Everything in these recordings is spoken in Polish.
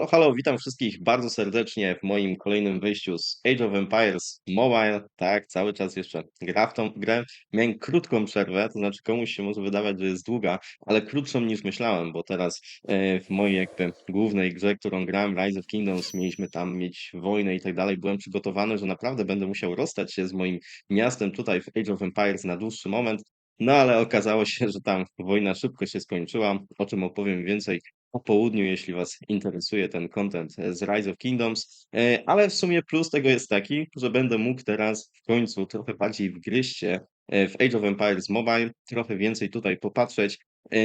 No, halo, witam wszystkich bardzo serdecznie w moim kolejnym wyjściu z Age of Empires Mobile. Tak, cały czas jeszcze gra w tą grę. Miałem krótką przerwę, to znaczy komuś się może wydawać, że jest długa, ale krótszą niż myślałem, bo teraz e, w mojej jakby głównej grze, którą grałem, Rise of Kingdoms, mieliśmy tam mieć wojnę i tak dalej. Byłem przygotowany, że naprawdę będę musiał rozstać się z moim miastem tutaj w Age of Empires na dłuższy moment. No ale okazało się, że tam wojna szybko się skończyła, o czym opowiem więcej po południu, jeśli Was interesuje ten content z Rise of Kingdoms. E, ale w sumie plus tego jest taki, że będę mógł teraz w końcu trochę bardziej wgryźć się e, w Age of Empires Mobile, trochę więcej tutaj popatrzeć. E,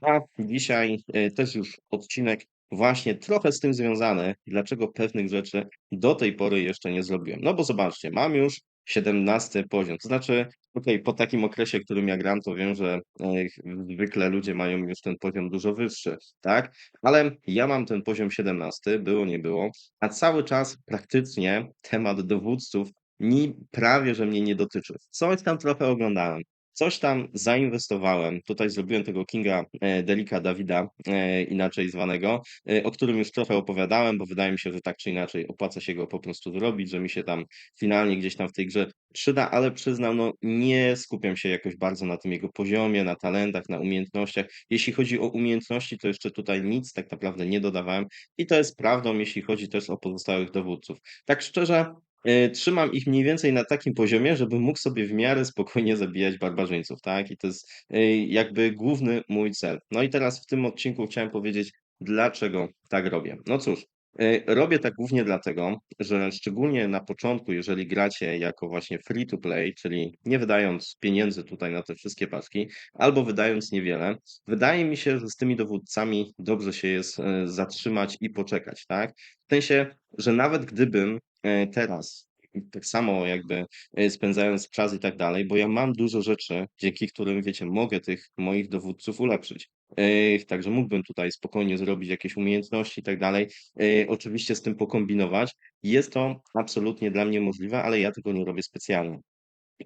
a dzisiaj też już odcinek właśnie trochę z tym związany, dlaczego pewnych rzeczy do tej pory jeszcze nie zrobiłem. No bo zobaczcie, mam już 17 poziom. To znaczy, okej, po takim okresie, którym ja gram, to wiem, że e, zwykle ludzie mają już ten poziom dużo wyższy, tak? Ale ja mam ten poziom 17, było nie było, a cały czas praktycznie temat dowódców ni prawie, że mnie nie dotyczy. Coś tam trochę oglądałem. Coś tam zainwestowałem. Tutaj zrobiłem tego Kinga e, Delika Dawida, e, inaczej zwanego, e, o którym już trochę opowiadałem, bo wydaje mi się, że tak czy inaczej opłaca się go po prostu zrobić, że mi się tam finalnie gdzieś tam w tej grze przyda, ale przyznam, no nie skupiam się jakoś bardzo na tym jego poziomie, na talentach, na umiejętnościach. Jeśli chodzi o umiejętności, to jeszcze tutaj nic tak naprawdę nie dodawałem i to jest prawdą, jeśli chodzi też o pozostałych dowódców. Tak szczerze, E, trzymam ich mniej więcej na takim poziomie, żebym mógł sobie w miarę spokojnie zabijać barbarzyńców, tak? I to jest e, jakby główny mój cel. No i teraz w tym odcinku chciałem powiedzieć, dlaczego tak robię. No cóż, e, robię tak głównie dlatego, że szczególnie na początku, jeżeli gracie jako właśnie free to play, czyli nie wydając pieniędzy tutaj na te wszystkie paczki, albo wydając niewiele, wydaje mi się, że z tymi dowódcami dobrze się jest zatrzymać i poczekać, tak? W sensie, że nawet gdybym teraz. Tak samo jakby e, spędzając czas i tak dalej, bo ja mam dużo rzeczy, dzięki którym, wiecie, mogę tych moich dowódców ulepszyć. E, także mógłbym tutaj spokojnie zrobić jakieś umiejętności i tak dalej. Oczywiście z tym pokombinować. Jest to absolutnie dla mnie możliwe, ale ja tego nie robię specjalnie.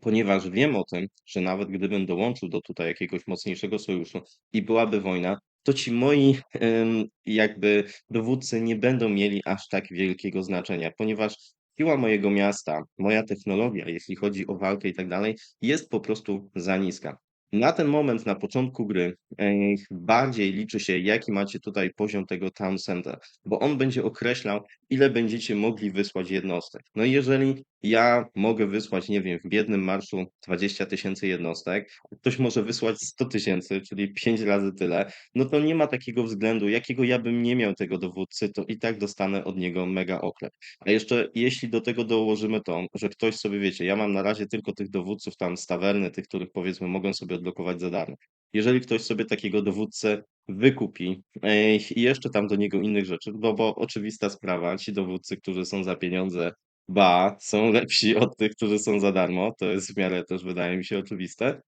Ponieważ wiem o tym, że nawet gdybym dołączył do tutaj jakiegoś mocniejszego sojuszu i byłaby wojna, to ci moi jakby dowódcy nie będą mieli aż tak wielkiego znaczenia, ponieważ siła mojego miasta, moja technologia, jeśli chodzi o walkę i tak dalej, jest po prostu za niska. Na ten moment, na początku gry, bardziej liczy się, jaki macie tutaj poziom tego town center, bo on będzie określał, ile będziecie mogli wysłać jednostek. No i jeżeli ja mogę wysłać, nie wiem, w biednym marszu 20 tysięcy jednostek, ktoś może wysłać 100 tysięcy, czyli 5 razy tyle, no to nie ma takiego względu, jakiego ja bym nie miał tego dowódcy, to i tak dostanę od niego mega oklep. A jeszcze jeśli do tego dołożymy to, że ktoś sobie, wiecie, ja mam na razie tylko tych dowódców tam z tawerny, tych, których powiedzmy mogą sobie odblokować za darmo. Jeżeli ktoś sobie takiego dowódcę wykupi i jeszcze tam do niego innych rzeczy, bo, bo oczywista sprawa, ci dowódcy, którzy są za pieniądze, ba, są lepsi od tych, którzy są za darmo, to jest w miarę też wydaje mi się oczywiste,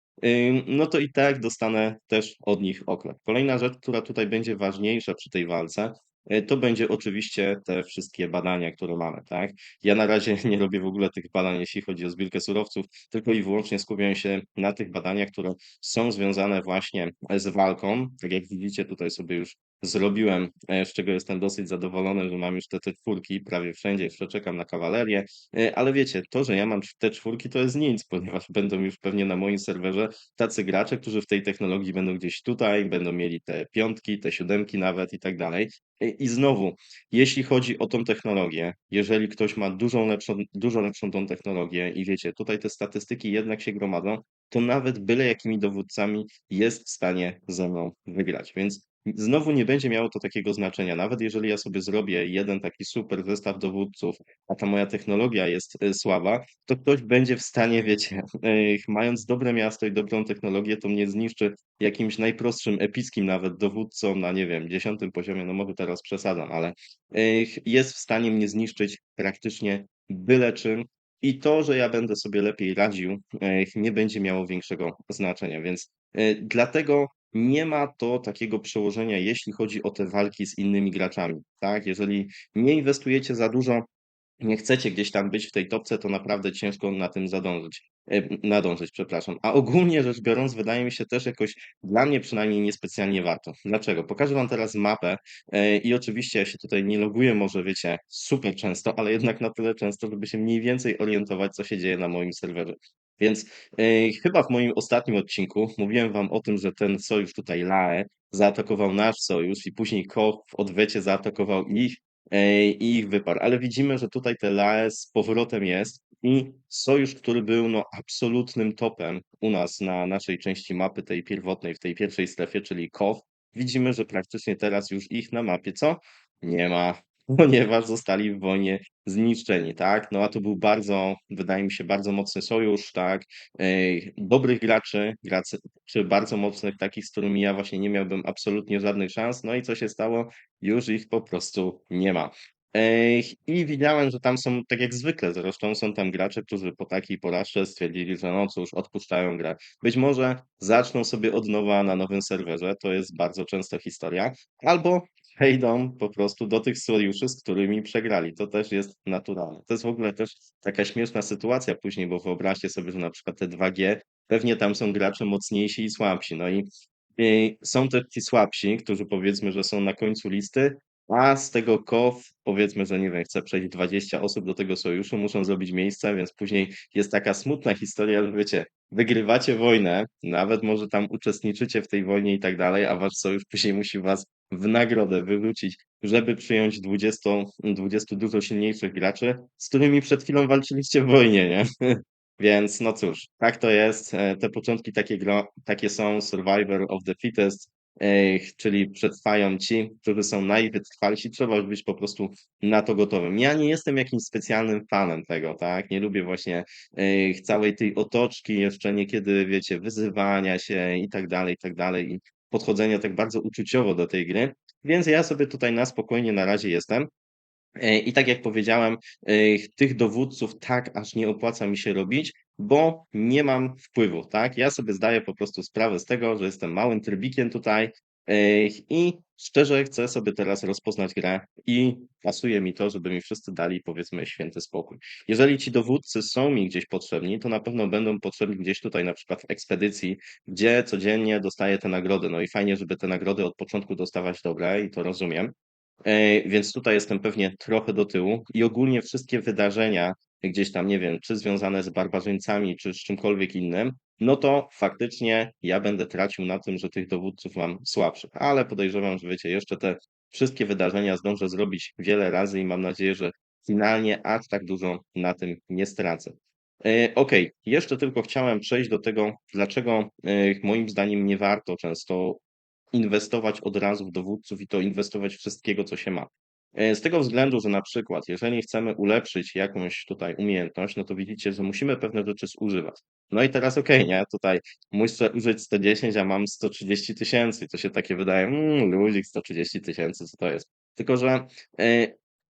no to i tak dostanę też od nich oklep. Kolejna rzecz, która tutaj będzie ważniejsza przy tej walce, E, to będzie oczywiście te wszystkie badania, które mamy, tak? Ja na razie nie robię w ogóle tych badań, jeśli chodzi o zbiórkę surowców, tylko i wyłącznie skupiam się na tych badaniach, które są związane właśnie z walką. Tak jak widzicie, tutaj sobie już zrobiłem, e, z czego jestem dosyć zadowolony, że mam już te, te czwórki prawie wszędzie, jeszcze czekam na kawalerię, e, ale wiecie, to, że ja mam te czwórki, to jest nic, ponieważ będą już pewnie na moim serwerze tacy gracze, którzy w tej technologii będą gdzieś tutaj, będą mieli te piątki, te siódemki nawet i tak dalej. E, I znowu, jeśli chodzi o tą technologię, jeżeli ktoś ma dużą lepszą, dużo lepszą tą technologię i wiecie, tutaj te statystyki jednak się gromadzą, to nawet byle jakimi dowódcami jest w stanie ze mną wygrać. Więc Znowu nie będzie miało to takiego znaczenia. Nawet jeżeli ja sobie zrobię jeden taki super zestaw dowódców, a ta moja technologia jest e, słaba, to ktoś będzie w stanie, wiecie, mając dobre miasto i dobrą technologię, to mnie zniszczy jakimś najprostszym, epickim nawet dowódcą na, nie wiem, dziesiątym poziomie, no może teraz przesadzam, ale jest w stanie mnie zniszczyć praktycznie byle czym. I to, że ja będę sobie lepiej radził, nie będzie miało większego znaczenia. Więc e, dlatego nie ma to takiego przełożenia, jeśli chodzi o te walki z innymi graczami, tak? Jeżeli nie inwestujecie za dużo nie chcecie gdzieś tam być w tej topce, to naprawdę ciężko na tym zadążyć e, nadążyć, przepraszam. A ogólnie rzecz biorąc, wydaje mi się też jakoś, dla mnie przynajmniej niespecjalnie warto. Dlaczego? Pokażę wam teraz mapę e, i oczywiście ja się tutaj nie loguję może, wiecie, super często, ale jednak na tyle często, żeby się mniej więcej orientować, co się dzieje na moim serwerze. Więc e, chyba w moim ostatnim odcinku mówiłem wam o tym, że ten sojusz tutaj LAE zaatakował nasz sojusz i później Koch w odwecie zaatakował ich e, i ich wyparł. Ale widzimy, że tutaj te LAE z powrotem jest i sojusz, który był no absolutnym topem u nas na naszej części mapy, tej pierwotnej, w tej pierwszej strefie, czyli KOW, widzimy, że praktycznie teraz już ich na mapie co? Nie ma, ponieważ zostali w wojnie zniszczeni, tak? No a to był bardzo, wydaje mi się, bardzo mocny sojusz, tak? Ej, dobrych graczy, graczy czy bardzo mocnych, takich, z którymi ja właśnie nie miałbym absolutnie żadnych szans. No i co się stało? Już ich po prostu nie ma. I widziałem, że tam są, tak jak zwykle zresztą, są tam gracze, którzy po takiej porażce stwierdzili, że no cóż, odpuszczają grę. Być może zaczną sobie od nowa na nowym serwerze, to jest bardzo często historia, albo przejdą po prostu do tych sojuszy, z którymi przegrali. To też jest naturalne. To jest w ogóle też taka śmieszna sytuacja później, bo wyobraźcie sobie, że na przykład te 2G, pewnie tam są gracze mocniejsi i słabsi. No i i są też ci słabsi, którzy powiedzmy, że są na końcu listy, a z tego KOW, powiedzmy, że nie wiem, chce przejść 20 osób do tego sojuszu, muszą zrobić miejsce, więc później jest taka smutna historia, że wiecie, wygrywacie wojnę, nawet może tam uczestniczycie w tej wojnie i tak dalej, a wasz sojusz później musi was w nagrodę wywrócić, żeby przyjąć 20, 20 dużo silniejszych graczy, z którymi przed chwilą walczyliście w wojnie, nie? Więc no cóż, tak to jest. E, Te początki takie, takie są Survivor of the Fittest, czyli przetrwają ci, którzy są najwytrwalsi. Trzeba być po prostu na to gotowym. Ja nie jestem jakimś specjalnym fanem tego, tak? Nie lubię właśnie całej tej otoczki, jeszcze niekiedy, wiecie, wyzywania się i tak dalej, i tak dalej, i podchodzenia tak bardzo uczuciowo do tej gry. Więc ja sobie tutaj na spokojnie na razie jestem. E, I tak jak powiedziałem, e, tych dowódców tak aż nie opłaca mi się robić, bo nie mam wpływu, tak? Ja sobie zdaję po prostu sprawę z tego, że jestem małym trybikiem tutaj e, i szczerze chcę sobie teraz rozpoznać grę i pasuje mi to, żeby mi wszyscy dali powiedzmy święty spokój. Jeżeli ci dowódcy są mi gdzieś potrzebni, to na pewno będą potrzebni gdzieś tutaj na przykład w ekspedycji, gdzie codziennie dostaję te nagrody. No i fajnie, żeby te nagrody od początku dostawać dobre i to rozumiem. E, więc tutaj jestem pewnie trochę do tyłu i ogólnie wszystkie wydarzenia gdzieś tam, nie wiem, czy związane z barbarzyńcami, czy z czymkolwiek innym, no to faktycznie ja będę tracił na tym, że tych dowódców mam słabszych, ale podejrzewam, że wiecie, jeszcze te wszystkie wydarzenia zdążę zrobić wiele razy i mam nadzieję, że finalnie aż tak dużo na tym nie stracę. E, Okej, jeszcze tylko chciałem przejść do tego, dlaczego e, moim zdaniem nie warto często inwestować od razu w dowódców i to inwestować wszystkiego, co się ma. E, Z tego względu, że na przykład, jeżeli chcemy ulepszyć jakąś tutaj umiejętność, no to widzicie, że musimy pewne rzeczy zużywać. No i teraz okej, nie? Tutaj muszę użyć 110, a mam 130 tysięcy. To się takie wydaje, mmm, ludzik 130 tysięcy, co to jest? Tylko, że e,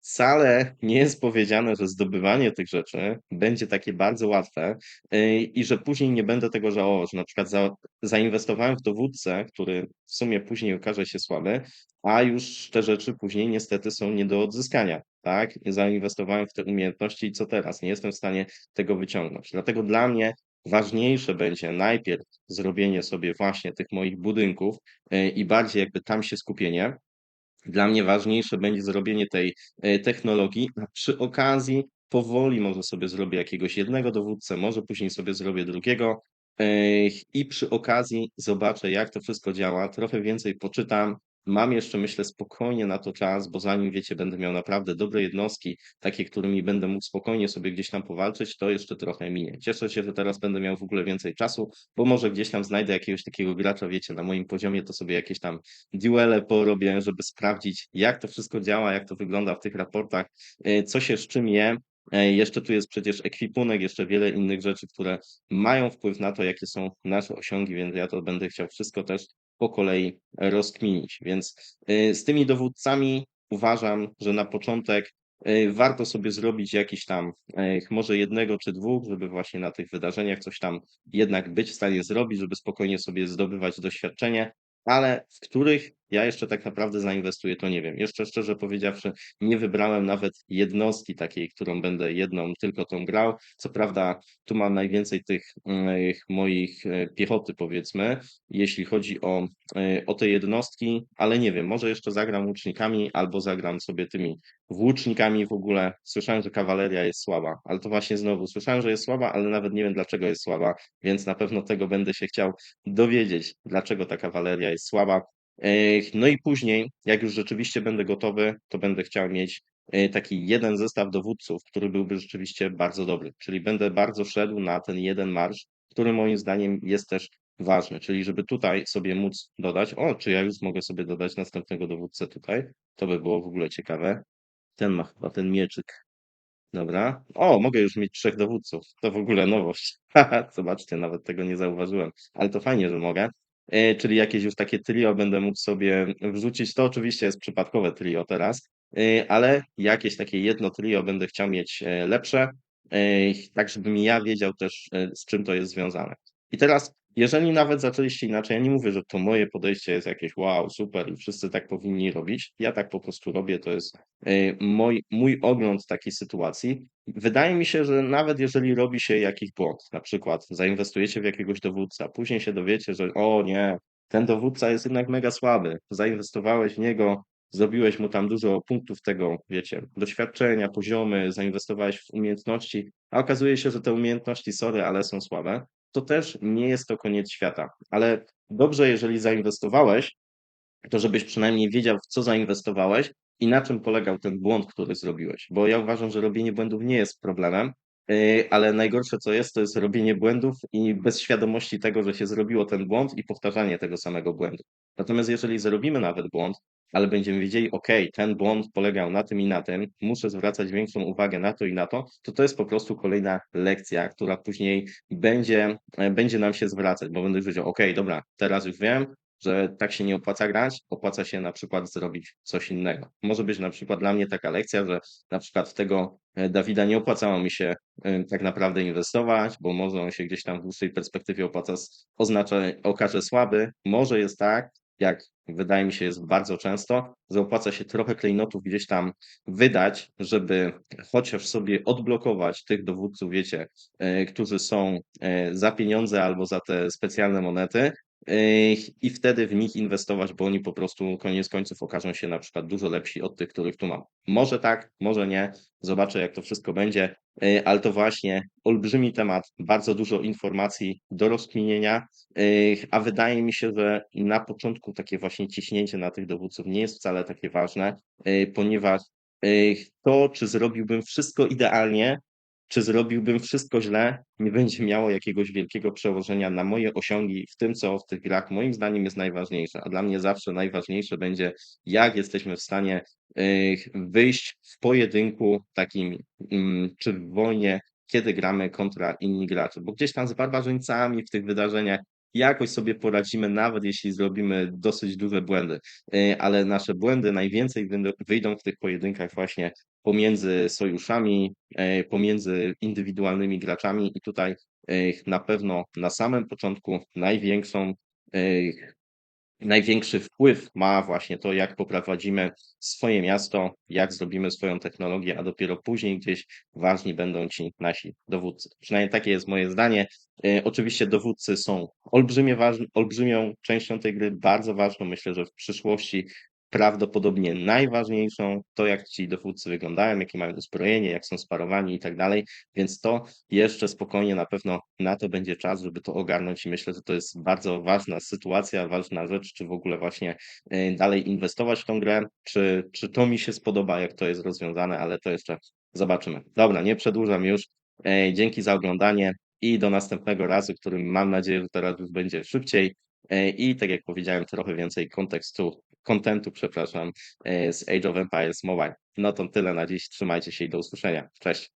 wcale nie jest powiedziane, że zdobywanie tych rzeczy będzie takie bardzo łatwe e, i że później nie będę tego żałował, że na przykład za, zainwestowałem w dowódcę, który w sumie później okaże się słaby, a już te rzeczy później niestety są nie do odzyskania, tak? Zainwestowałem w te umiejętności i co teraz? Nie jestem w stanie tego wyciągnąć. Dlatego dla mnie ważniejsze będzie najpierw zrobienie sobie właśnie tych moich budynków e, i bardziej jakby tam się skupienie. Dla mnie ważniejsze będzie zrobienie tej e, technologii, przy okazji powoli może sobie zrobię jakiegoś jednego dowódcę, może później sobie zrobię drugiego e, i przy okazji zobaczę, jak to wszystko działa, trochę więcej poczytam. Mam jeszcze, myślę, spokojnie na to czas, bo zanim wiecie, będę miał naprawdę dobre jednostki, takie, którymi będę mógł spokojnie sobie gdzieś tam powalczyć, to jeszcze trochę minie. Cieszę się, że teraz będę miał w ogóle więcej czasu, bo może gdzieś tam znajdę jakiegoś takiego gracza, wiecie, na moim poziomie to sobie jakieś tam duele porobię, żeby sprawdzić, jak to wszystko działa, jak to wygląda w tych raportach, e, co się z czym je. E, Jeszcze tu jest przecież ekwipunek, jeszcze wiele innych rzeczy, które mają wpływ na to, jakie są nasze osiągi, więc ja to będę chciał wszystko też po kolei rozkminić. Więc e, z tymi dowódcami uważam, że na początek e, warto sobie zrobić jakiś tam, e, może jednego czy dwóch, żeby właśnie na tych wydarzeniach coś tam jednak być w stanie zrobić, żeby spokojnie sobie zdobywać doświadczenie, ale w których ja jeszcze tak naprawdę zainwestuję, to nie wiem. Jeszcze szczerze powiedziawszy, nie wybrałem nawet jednostki takiej, którą będę jedną tylko tą grał. Co prawda, tu mam najwięcej tych mm, moich e, piechoty, powiedzmy, jeśli chodzi o, e, o te jednostki, ale nie wiem, może jeszcze zagram łucznikami albo zagram sobie tymi włócznikami w ogóle. Słyszałem, że kawaleria jest słaba, ale to właśnie znowu słyszałem, że jest słaba, ale nawet nie wiem dlaczego jest słaba, więc na pewno tego będę się chciał dowiedzieć, dlaczego ta kawaleria jest słaba. No i później, jak już rzeczywiście będę gotowy, to będę chciał mieć e, taki jeden zestaw dowódców, który byłby rzeczywiście bardzo dobry. Czyli będę bardzo szedł na ten jeden marsz, który moim zdaniem jest też ważny. Czyli żeby tutaj sobie móc dodać, o, czy ja już mogę sobie dodać następnego dowódcę tutaj, to by było w ogóle ciekawe. Ten ma chyba ten mieczyk. Dobra. O, mogę już mieć trzech dowódców. To w ogóle nowość. Zobaczcie, nawet tego nie zauważyłem. Ale to fajnie, że mogę. E, czyli jakieś już takie trio będę mógł sobie wrzucić. To oczywiście jest przypadkowe trio teraz, e, ale jakieś takie jedno trio będę chciał mieć e, lepsze, tak żebym ja wiedział też, z czym to jest związane. I teraz jeżeli nawet zaczęliście inaczej, ja nie mówię, że to moje podejście jest jakieś wow, super i wszyscy tak powinni robić. Ja tak po prostu robię, to jest y, mój, mój ogląd takiej sytuacji. Wydaje mi się, że nawet jeżeli robi się jakiś błąd, na przykład zainwestujecie w jakiegoś dowódca, później się dowiecie, że o nie, ten dowódca jest jednak mega słaby, zainwestowałeś w niego, zrobiłeś mu tam dużo punktów tego, wiecie, doświadczenia, poziomy, zainwestowałeś w umiejętności, a okazuje się, że te umiejętności, sorry, ale są słabe, to też nie jest to koniec świata. Ale dobrze, jeżeli zainwestowałeś, to żebyś przynajmniej wiedział, w co zainwestowałeś i na czym polegał ten błąd, który zrobiłeś. Bo ja uważam, że robienie błędów nie jest problemem, ale najgorsze co jest, to jest robienie błędów i bez świadomości tego, że się zrobiło ten błąd i powtarzanie tego samego błędu. Natomiast jeżeli zrobimy nawet błąd, ale będziemy wiedzieli, ok, ten błąd polegał na tym i na tym, muszę zwracać większą uwagę na to i na to, to to jest po prostu kolejna lekcja, która później będzie, e, będzie nam się zwracać, bo będę wiedział, ok, dobra, teraz już wiem, że tak się nie opłaca grać, opłaca się na przykład zrobić coś innego. Może być na przykład dla mnie taka lekcja, że na przykład tego e, Dawida nie opłacało mi się e, tak naprawdę inwestować, bo może on się gdzieś tam w dłuższej perspektywie opłaca, oznacza, okaże słaby. Może jest tak, jak wydaje mi się jest bardzo często, że opłaca się trochę klejnotów gdzieś tam wydać, żeby chociaż sobie odblokować tych dowódców, wiecie, e, którzy są za pieniądze albo za te specjalne monety, i wtedy w nich inwestować, bo oni po prostu koniec końców okażą się na przykład dużo lepsi od tych, których tu mam. Może tak, może nie, zobaczę jak to wszystko będzie, ale to właśnie olbrzymi temat, bardzo dużo informacji do rozkminienia, a wydaje mi się, że na początku takie właśnie ciśnięcie na tych dowódców nie jest wcale takie ważne, ponieważ to, czy zrobiłbym wszystko idealnie, czy zrobiłbym wszystko źle, nie będzie miało jakiegoś wielkiego przełożenia na moje osiągi w tym, co w tych grach moim zdaniem jest najważniejsze. A dla mnie zawsze najważniejsze będzie, jak jesteśmy w stanie wyjść w pojedynku takim, mm, czy w wojnie, kiedy gramy kontra inni gracze. Bo gdzieś tam z barbarzyńcami w tych wydarzeniach jakoś sobie poradzimy, nawet jeśli zrobimy dosyć duże błędy. Ale nasze błędy najwięcej wyjdą w tych pojedynkach właśnie pomiędzy sojuszami, e, pomiędzy indywidualnymi graczami i tutaj e, na pewno na samym początku największą e, największy wpływ ma właśnie to, jak poprowadzimy swoje miasto, jak zrobimy swoją technologię, a dopiero później gdzieś ważni będą ci nasi dowódcy. Przynajmniej takie jest moje zdanie. Oczywiście dowódcy są olbrzymie ważne, olbrzymią częścią tej gry, bardzo ważną. Myślę, że w przyszłości prawdopodobnie najważniejszą, to jak ci dowódcy wyglądają, jakie mają uzbrojenie, jak są sparowani i tak dalej, więc to jeszcze spokojnie na pewno na to będzie czas, żeby to ogarnąć i myślę, że to jest bardzo ważna sytuacja, ważna rzecz, czy w ogóle właśnie y, dalej inwestować w tą grę, czy, czy to mi się spodoba, jak to jest rozwiązane, ale to jeszcze zobaczymy. Dobra, nie przedłużam już. E, dzięki za oglądanie i do następnego razu, którym mam nadzieję, że teraz już będzie szybciej. E, I tak jak powiedziałem, trochę więcej kontekstu kontentu, przepraszam, e, z Age of Empires Mobile. No to tyle na dziś. Trzymajcie się i do usłyszenia. Cześć.